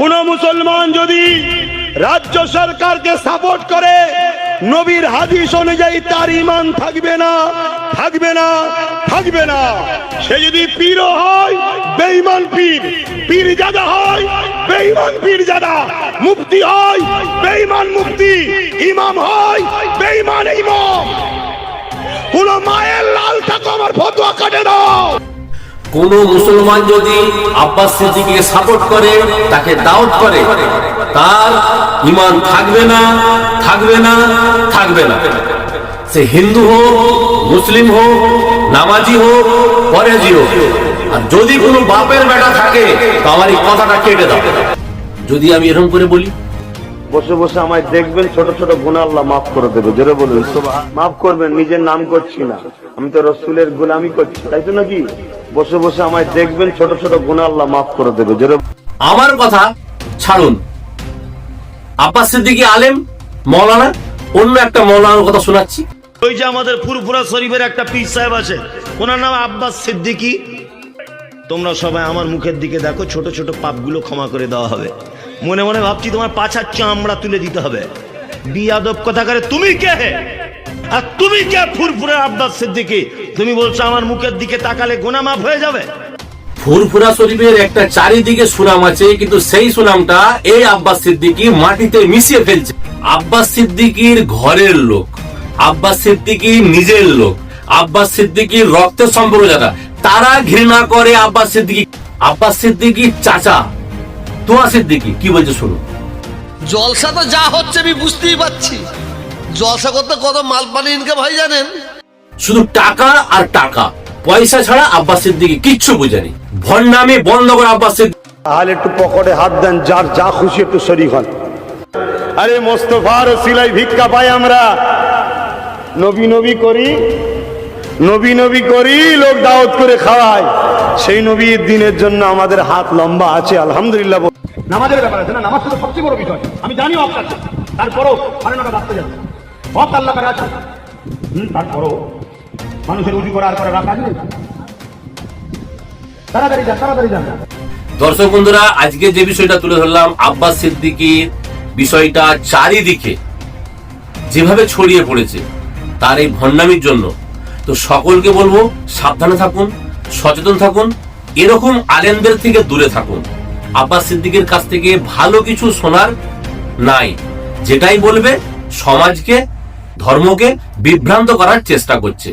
কোন মুসলমান যদি রাজ্য সরকারকে সাপোর্ট করে, নবীর হাদিস অনুযায়ী তার ইমান থাকবে না থাকবে না থাকবে না। সে যদি পীরও হয়, বেঈমান পীর পীর জাদা হয়, বেঈমান পীর জাদা মুফতি হয়, বেঈমান মুফতি। ইমাম হয়, বেঈমান ইমাম। কোন মায়ের লাল থাকো আমার ফতোয়া কাটে দাও। কোন মুসলমান যদি আব্বাস সিদ্দিকীকে সাপোর্ট করে তাকে দাওয়াত করে তার ইমান থাকবে না থাকবে না থাকবে না। সে হিন্দু হোক মুসলিম হোক নামাজি হোক পরেজি হোক আর যদি কোনো বাপের বেটা থাকে তো আমার এই কথাটা কেটে দাও। যদি আমি এরকম করে বলি। বসে বসে আমায় দেখবেন ছোট ছোট গুণা আল্লাহ মাফ করে দেবে জোরে বলুন মাফ করবেন নিজের নাম করছি না। আমি তো রসুলের গোলামি করছি তাই তো নাকি? বসে বসে আমায় দেখবেন ছোট ছোট গুণা আল্লাহ মাফ করে দেবে। আমার কথা ছাড়ুন। আব্বাস সিদ্দিকী আলেম মৌলানা অন্য একটা মৌলানার কথা শোনাচ্ছি। ওই যে আমাদের ফুরফুরা শরীফের একটা পীর সাহেব আছে ওনার নাম আব্বাস সিদ্দিকী। তোমরা সবাই আমার মুখের দিকে দেখো ছোট ছোট পাপগুলো ক্ষমা করে দেওয়া হবে। মনে মনে ভাবছি তোমার পাছার চামড়া তুলে দিতে হবে। বিয়াদব কথা করে তুমি কে? আর তুমি কে ফুরফুরে আব্বাস সিদ্দিকী? তুমি বলছো আমার মুখের দিকে তাকালে গোনা মাফ হয়ে যাবে? ফুরফুরা শরীফের একটা চারিদিকে সুনাম আছে কিন্তু সেই সুনামটা এই আব্বাস সিদ্দিকী মাটিতে মিশিয়ে ফেলছে। আব্বাস সিদ্দিকীর ঘরের লোক আব্বাস সিদ্দিকী নিজের লোক আব্বাস সিদ্দিকীর রক্তের সম্পর্ক যারা তারা ঘৃণা করে আব্বাস সিদ্দিকী। আব্বাস সিদ্দিকী চাচা তোয়া সিদ্দিকী কি বলছে শুনুন। জলসা তো যা হচ্ছে আমি বুঝতেই পারছি। জলসা করতে কত মাল পানি ইনকাম হয় জানেন? শুধু টাকা আর টাকা। পয়সা ছাড়া আব্বাস সিদ্দিকী কিচ্ছু বুঝেনি। ভণ্ডামি বন্ধ করে আব্বাস সিদ্দিকী তাহলে একটু পকেটে হাত দেন যার যা খুশি একটু শরীর হন। আরে মোস্তফার সিলাই ভিক্ষা পাই আমরা। নবী নবী করি নবী নবী করি লোক দাওয়াত করে খাওয়ায়। সেই নবীর দিনের জন্য আমাদের হাত লম্বা আছে আলহামদুলিল্লাহ। বল- নামাজের ব্যাপার আছে না? নামাজ তো সবচেয়ে বড় বিষয়। আমি জানি অফ আছে। তারপরও সাড়ে নটা বাঁচতে যাচ্ছে। অফ আল্লাহ আছে। হুম তারপরও মানুষের উঁচু করা আর করে রাখা আছে তাড়াতাড়ি যান তাড়াতাড়ি যান। দর্শক বন্ধুরা, আজকে যে বিষয়টা তুলে ধরলাম, আব্বাস সিদ্দিকীর বিষয়টা চারিদিকে যেভাবে ছড়িয়ে পড়েছে, তার এই ভণ্ডামির জন্য। তো সকলকে বলব, সাবধানে থাকুন, সচেতন থাকুন, এরকম আলেমদের থেকে দূরে থাকুন। আব্বাস সিদ্দিকের কাছ থেকে ভালো কিছু শোনার নাই, যেটাই বলবে সমাজকে, ধর্মকে বিভ্রান্ত করার চেষ্টা করছে।